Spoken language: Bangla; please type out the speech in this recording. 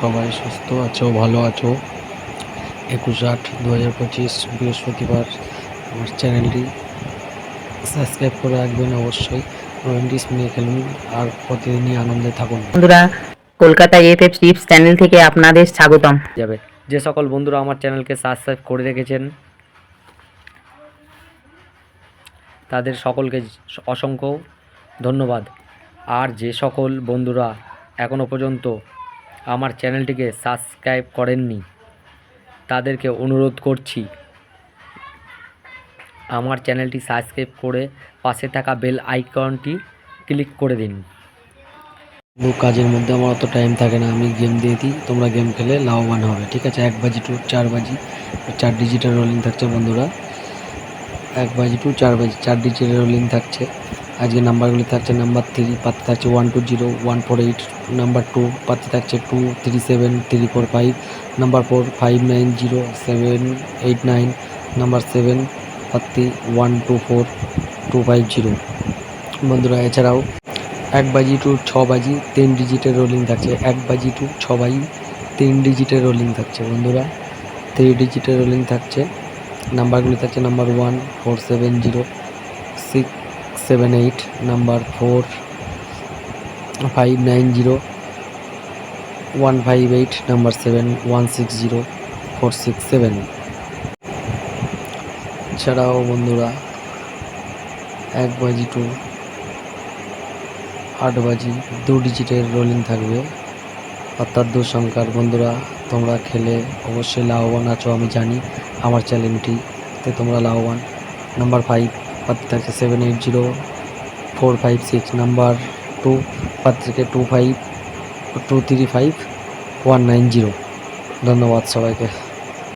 সবাই সুস্থ আছো ভালো আছো? একুশ আট দু হাজার পঁচিশ বৃহস্পতিবার আমার চ্যানেলটি সাবস্ক্রাইব করে রাখবেন অবশ্যই। ওয়েন্ডিস নিয়ে খেলুন আর প্রতিদিনই আনন্দে থাকুন। বন্ধুরা কলকাতা এফএফ টিপস চ্যানেল থেকে আপনাদের স্বাগতম। যাবে। যে সকল বন্ধুরা আমার চ্যানেলকে সাবস্ক্রাইব করে রেখেছেন তাদের সকলকে অসংখ্য ধন্যবাদ। আর যে সকল বন্ধুরা এখনও পর্যন্ত আমার চ্যানেলটিকে সাবস্ক্রাইব করেননি। তাদেরকে অনুরোধ করছি, আমার চ্যানেলটি সাবস্ক্রাইব করে পাশে থাকা বেল আইকনটি ক্লিক করে দিন। কাজের মধ্যে আমার অত টাইম থাকে না, আমি গেম দিয়ে দিই, তোমরা গেম খেলে লাভবান হবে, ঠিক আছে? এক বাজি টু চার বাজি, চার ডিজিটাল রোলিং থাকছে বন্ধুরা। এক বাজি টু চার বাজি, চার ডিজিটাল রোলিং থাকছে। আজকে নাম্বারগুলি থাকছে নাম্বার থ্রি, পাতে থাকছে one two zero one four eight number two পাতে থাকছে two three seven three four five number four five nine zero seven eight nine number seven পাত্তি one two four two five zero বন্ধুরা, এছাড়াও এক বাজি টু ছ বাজি, তিন ডিজিটের রোলিং থাকছে। এক বাজি টু ছ বাজি, তিন ডিজিটের রোলিং থাকছে। বন্ধুরা থ্রি ডিজিটের রোলিং থাকছে। নাম্বারগুলি থাকছে number one four seven zero six seven eight number four five nine zero one five eight number seven one six zero four six seven এছাড়াও বন্ধুরা, এক বাজি টু, আট বাজি দু ডিজিটের রোলিং থাকবে। অর্থাৎ দু সংখ্যার বন্ধুরা, তোমরা খেলে অবশ্যই লাভবান আছো, আমি জানি। আমার চ্যানেলটিতে তোমরা লাভবান। নাম্বার ফাইভ পাত্র seven eight zero four five six number two পাত্র থেকে two five two three five one nine zero ধন্যবাদ সবাইকে।